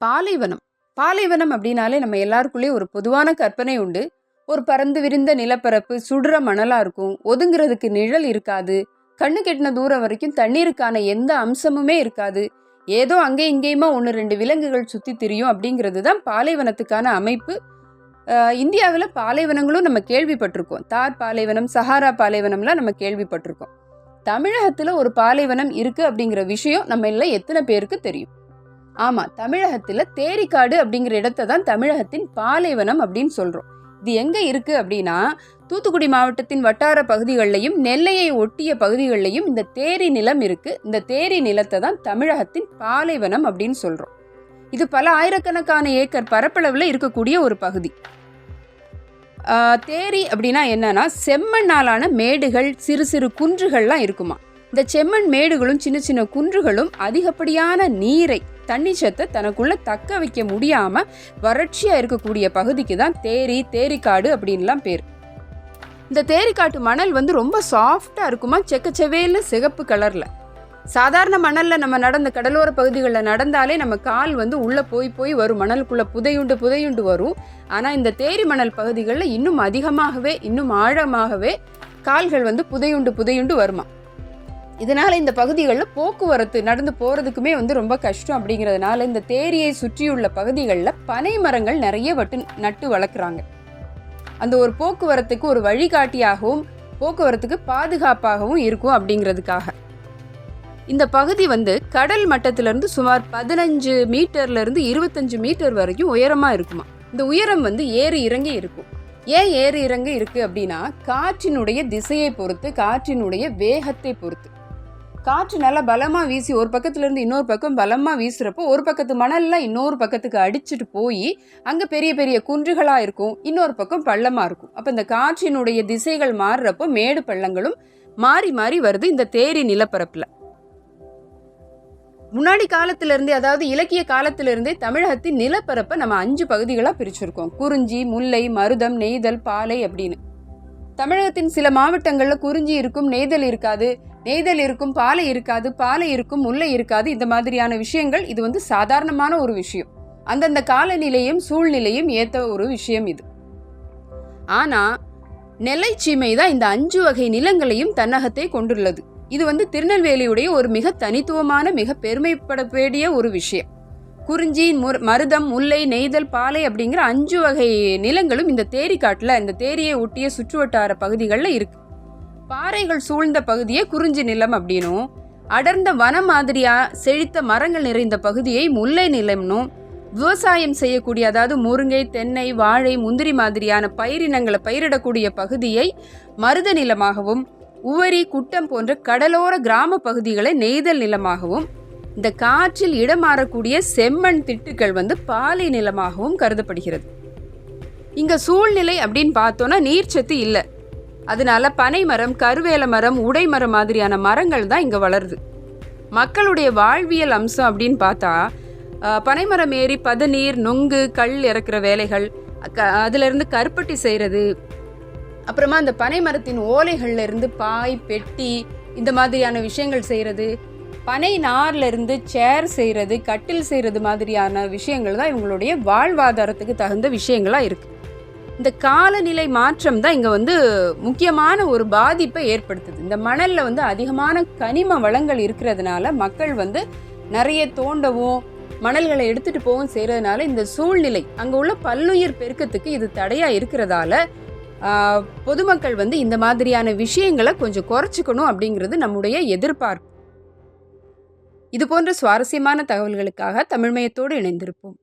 பாலைவனம். பாலைவனம் அப்படின்னாலே நம்ம எல்லாருக்குள்ளேயும் ஒரு பொதுவான கற்பனை உண்டு. ஒரு பறந்து விரிந்த நிலப்பரப்பு சுடுற மணலாக இருக்கும். ஒதுங்கிறதுக்கு நிழல் இருக்காது. கண்ணு கெட்டின தூரம் வரைக்கும் தண்ணீருக்கான எந்த அம்சமுமே இருக்காது. ஏதோ அங்கே இங்கேயுமா ஒன்று ரெண்டு விலங்குகள் சுற்றி திரியும் அப்படிங்கிறது தான் பாலைவனத்துக்கான அமைப்பு. இந்தியாவில் பாலைவனங்களும் நம்ம கேள்விப்பட்டிருக்கோம். தார் பாலைவனம் சஹாரா பாலைவனம்லாம் நம்ம கேள்விப்பட்டிருக்கோம். தமிழகத்தில் ஒரு பாலைவனம் இருக்குது அப்படிங்கிற விஷயம் நம்ம எல்லாம் எத்தனை பேருக்கு தெரியும். ஆமாம் தமிழகத்தில் தேரிக்காடு அப்படிங்கிற இடத்த தான் தமிழகத்தின் பாலைவனம் அப்படின்னு சொல்கிறோம் இது எங்கே இருக்குது அப்படின்னா தூத்துக்குடி மாவட்டத்தின் வட்டார பகுதிகளிலையும் நெல்லையை ஒட்டிய பகுதிகளிலையும் இந்த தேரி நிலம் இருக்குது இந்த தேரி நிலத்தை தான் தமிழகத்தின் பாலைவனம் அப்படின்னு சொல்கிறோம் இது பல ஆயிரக்கணக்கான ஏக்கர் பரப்பளவில் இருக்கக்கூடிய ஒரு பகுதி. தேரி அப்படின்னா என்னன்னா செம்மண்ணாலான மேடுகள் சிறு சிறு குன்றுகள்லாம் இருக்குமா. இந்த செம்மண் மேடுகளும் சின்ன சின்ன குன்றுகளும் அதிகப்படியான நீரை தண்ணி சத்தை தனக்குள்ள தக்க வைக்க முடியாம வறட்சியா இருக்கக்கூடிய பகுதிக்கு தான் தேரி தேரிக்காடு அப்படின்லாம் பேர். இந்த தேரிக்காட்டு மணல் வந்து ரொம்ப சாஃப்டா இருக்குமா? செக்கச்செவேல சிகப்பு கலர்ல சாதாரண மணலில் நம்ம நடந்த கடலோர பகுதிகளில் நடந்தாலே நம்ம கால் வந்து உள்ளே போய் போய் வரும். மணலுக்குள்ளே புதையுண்டு புதையுண்டு வரும். ஆனால் இந்த தேரி மணல் பகுதிகளில் இன்னும் அதிகமாகவே இன்னும் ஆழமாகவே கால்கள் வந்து புதையுண்டு புதையுண்டு வருமா இதனால் இந்த பகுதிகளில் போக்குவரத்து நடந்து போகிறதுக்குமே வந்து ரொம்ப கஷ்டம் அப்படிங்கிறதுனால இந்த தேரியை சுற்றியுள்ள பகுதிகளில் பனை மரங்கள் நிறைய வட்டு நட்டு வளர்க்குறாங்க. அந்த ஒரு போக்குவரத்துக்கு ஒரு வழிகாட்டியாகவும் போக்குவரத்துக்கு பாதுகாப்பாகவும் இருக்கும் அப்படிங்கிறதுக்காக. இந்த பகுதி வந்து கடல் மட்டத்திலிருந்து சுமார் பதினஞ்சு மீட்டர்லேருந்து இருபத்தஞ்சு மீட்டர் வரைக்கும் உயரமாக இருக்குமா. இந்த உயரம் வந்து ஏறு இறங்கி இருக்கும். ஏன் ஏறு இறங்கி இருக்குது அப்படின்னா காற்றினுடைய திசையை பொறுத்து காற்றினுடைய வேகத்தை பொறுத்து. காற்று நல்லா பலமாக வீசி ஒரு பக்கத்துலேருந்து இன்னொரு பக்கம் பலமாக வீசுகிறப்போ ஒரு பக்கத்து மணல்லாம் இன்னொரு பக்கத்துக்கு அடிச்சுட்டு போய் அங்கே பெரிய பெரிய குன்றுகளாக இருக்கும் இன்னொரு பக்கம் பள்ளமாக இருக்கும். அப்போ இந்த காற்றினுடைய திசைகள் மாறுறப்போ மேடு பள்ளங்களும் மாறி மாறி வருது இந்த தேரி நிலப்பரப்பில். முன்னாடி காலத்திலிருந்தே அதாவது இலக்கிய காலத்திலிருந்தே தமிழகத்தின் நிலப்பரப்பை நம்ம அஞ்சு பகுதிகளாக பிரிச்சிருக்கோம். குறிஞ்சி முல்லை மருதம் நெய்தல் பாலை அப்படின்னு. தமிழகத்தின் சில மாவட்டங்களில் குறிஞ்சி இருக்கும் நெய்தல் இருக்காது. நெய்தல் இருக்கும் பாலை இருக்காது பாலை இருக்கும் முல்லை இருக்காது. இந்த மாதிரியான விஷயங்கள் இது வந்து சாதாரணமான ஒரு விஷயம். அந்தந்த காலநிலையும் சூழ்நிலையும் ஏத்த ஒரு விஷயம் இது. ஆனா நெல்லைச்சீமை தான் இந்த அஞ்சு வகை நிலங்களையும் தன்னகத்தை கொண்டுள்ளது. இது வந்து திருநெல்வேலியுடைய ஒரு மிக தனித்துவமான மிக பெருமைப்பட வேண்டிய ஒரு விஷயம். குறிஞ்சி முர் மருதம் முல்லை நெய்தல் பாலை அப்படிங்கிற அஞ்சு வகை நிலங்களும் இந்த தேரிக்காட்டில் இந்த தேரியை ஒட்டிய சுற்றுவட்டார பகுதிகளில் இருக்கு. பாறைகள் சூழ்ந்த பகுதியே குறிஞ்சி நிலம் அப்படின்னும் அடர்ந்த வனம் மாதிரியா செழித்த மரங்கள் நிறைந்த பகுதியை முல்லை நிலம்னும் விவசாயம் செய்யக்கூடிய அதாவது முருங்கை தென்னை வாழை முந்திரி மாதிரியான பயிரினங்களை பயிரிடக்கூடிய பகுதியை மருத நிலமாகவும் உவரி குட்டம் போன்ற கடலோர கிராம பகுதிகளை நெய்தல் நிலமாகவும் இந்த காற்றில் இடமாறக்கூடிய செம்மண் திட்டுக்கள் வந்து பாலை நிலமாகவும் கருதப்படுகிறது. இங்க சூழ்நிலை அப்படின்னு பார்த்தோன்னா நீர்ச்சத்து இல்லை. அதனால பனை மரம் கருவேல மரம் உடை மரம் மாதிரியான மரங்கள் தான் இங்கே வளருது. மக்களுடைய வாழ்வியல் அம்சம் அப்படின்னு பார்த்தா பனைமரம் ஏறி பதநீர் நொங்கு கல் இறக்குற வேலைகள் க- கருப்பட்டி செய்கிறது அப்புறமா அந்த பனை மரத்தின் பாய் பெட்டி இந்த மாதிரியான விஷயங்கள் செய்கிறது பனை நார்ல இருந்து சேர் செய்கிறது கட்டில் செய்கிறது மாதிரியான விஷயங்கள் தான் இவங்களுடைய வாழ்வாதாரத்துக்கு தகுந்த விஷயங்களாக இருக்குது இந்த காலநிலை மாற்றம் தான் இங்கே வந்து முக்கியமான ஒரு பாதிப்பை ஏற்படுத்துது. இந்த மணலில் வந்து அதிகமான கனிம வளங்கள் இருக்கிறதுனால மக்கள் வந்து நிறைய தோண்டவும் மணல்களை எடுத்துகிட்டு போகவும் செய்கிறதுனால இந்த சூழ்நிலை அங்கே உள்ள பல்லுயிர் பெருக்கத்துக்கு இது தடையாக இருக்கிறதால பொதுமக்கள் வந்து இந்த மாதிரியான விஷயங்களை கொஞ்சம் குறைச்சிக்கணும் அப்படிங்கிறது நம்முடைய எதிர்பார்ப்பு. இதுபோன்ற சுவாரஸ்யமான தகவல்களுக்காக தமிழ்மயத்தோடு இணைந்திருப்போம்.